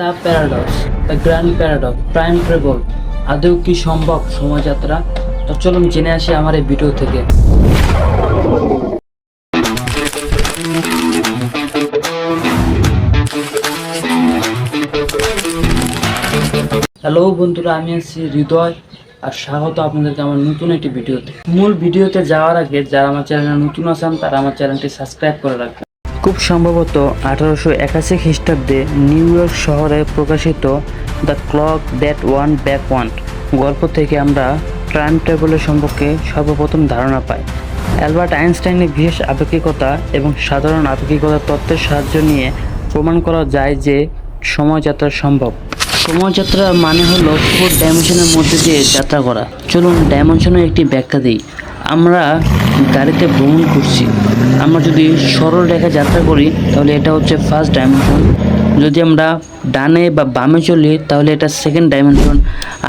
The paradox, the grand paradox, prime treble. আদৌ কি সম্ভব সময়যাত্রা তো চলুন জেনে আসি আমার এই ভিডিও থেকে। হ্যালো বন্ধুরা, আমি আছি হৃদয়, আর স্বাগত আপনাদেরকে আমার নতুন একটি ভিডিওতে। মূল ভিডিওতে যাওয়ার আগে যারা আমার চ্যানেলে নতুন আছেন, তারা আমার চ্যানেলটি সাবস্ক্রাইব করে রাখবেন। খুব সম্ভবত আঠারোশো একাশি খ্রিস্টাব্দে নিউ ইয়র্ক শহরে প্রকাশিত the clock that went backward গল্প থেকে আমরা টাইম টেবলের সম্পর্কে সর্বপ্রথম ধারণা পাই। অ্যালবার্ট আইনস্টাইনের বিশেষ আপেক্ষিকতা এবং সাধারণ আপেক্ষিকতার তত্ত্বের সাহায্য নিয়ে প্রমাণ করা যায় যে সময়যাত্রা সম্ভব। সময়যাত্রার মানে হলো ফোর ডাইমেনশনের মধ্যে দিয়ে যাত্রা করা। চলুন ডাইমেনশনের একটি ব্যাখ্যা দিই। আমরা গাড়িতে ভ্রমণ করছি। আমরা যদি সরল রেখা যাত্রা করি, তাহলে এটা হচ্ছে ফার্স্ট ডাইমেনশন যদি আমরা ডানে বা বামে চলি, তাহলে এটা সেকেন্ড ডাইমেনশন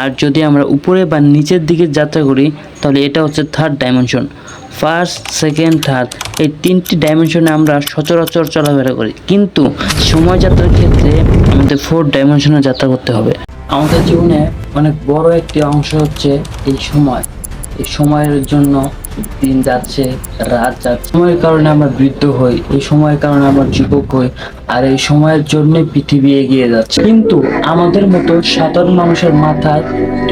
আর যদি আমরা উপরে বা নিচের দিকে যাত্রা করি, তাহলে এটা হচ্ছে third dimension first second third এই তিনটি ডাইমেনশনে আমরা সচরাচর চলাফেরা করি। কিন্তু সময় যাত্রার ক্ষেত্রে আমাদের ফোর ডাইমেনশনে যাত্রা করতে হবে। আমাদের জীবনে অনেক বড় একটি অংশ হচ্ছে এই সময়। সময়ের জন্য দিন যাচ্ছে, রাত যাচ্ছে। সময়ের কারণে আমরা বৃদ্ধ হই, এই সময়ের কারণে আমরা যুবক হই, আর এই সময়ের জন্য পৃথিবী এগিয়ে যাচ্ছে। কিন্তু আমাদের মতো সাধারণ মানুষের মাথায়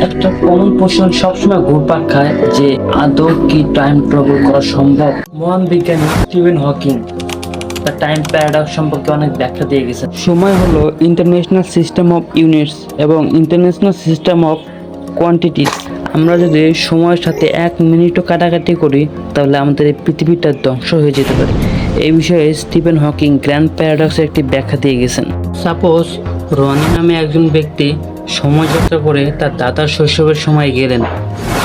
একটা কমন প্রশ্ন সবসময় ঘুরপাক খায় যে আদৌ কি টাইম ট্রাভেল করা সম্ভব? মহান বিজ্ঞানী স্টিভেন হকিং টাইম প্যারাডক্স সম্পর্কে অনেক ব্যাখ্যা দিয়ে গেছে সময় হলো ইন্টারন্যাশনাল সিস্টেম অফ ইউনিটস এবং ইন্টারন্যাশনাল সিস্টেম অফ কোয়ান্টিটিস আমরা যদি সময়ের সাথে এক মিনিটও কাটাকাটি করি, তাহলে আমাদের এই পৃথিবীটা ধ্বংস হয়ে যেতে পারে। এই বিষয়ে স্টিফেন হকিং গ্র্যান্ড প্যারাডক্সের একটি ব্যাখ্যা দিয়ে গেছেন। সাপোজ, রনি নামে একজন ব্যক্তি সময়যাত্রা করে তার দাদার শৈশবের সময় গেলেন।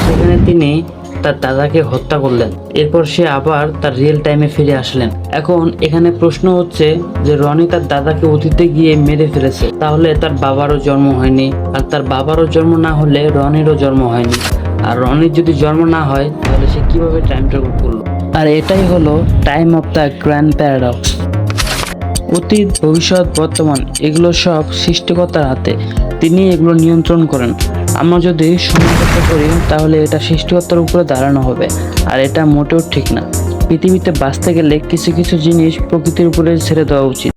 সেখানে তিনি তার দাদাকে হত্যা করলেন। এরপর সে আবার তার রিয়েল টাইমে ফিরে আসলেন। এখন এখানে প্রশ্ন হচ্ছে যে, রনি তার দাদাকে অতীতে গিয়ে মেরে ফেলেছে। তাহলে তার বাবারও জন্ম হয়নি। আর তার বাবারও জন্ম না হলে রনিরও জন্ম হয়নি। আর রনির যদি জন্ম না হয়, তাহলে সে কীভাবে টাইম ট্রাভেল করল? আর এটাই হলো time of the grand paradox অতীত, ভবিষ্যৎ, বর্তমান, এগুলো সব সৃষ্টিকর্তার হাতে। তিনি এগুলো নিয়ন্ত্রণ করেন। আমরা যদি সমাজতা করি, তাহলে এটা সৃষ্টিকর্তার উপরে দাঁড়ানো হবে। আর এটা মোটেও ঠিক না। পৃথিবীতে বাঁচতে গেলে কিছু কিছু জিনিস প্রকৃতির উপরে ছেড়ে দেওয়া উচিত।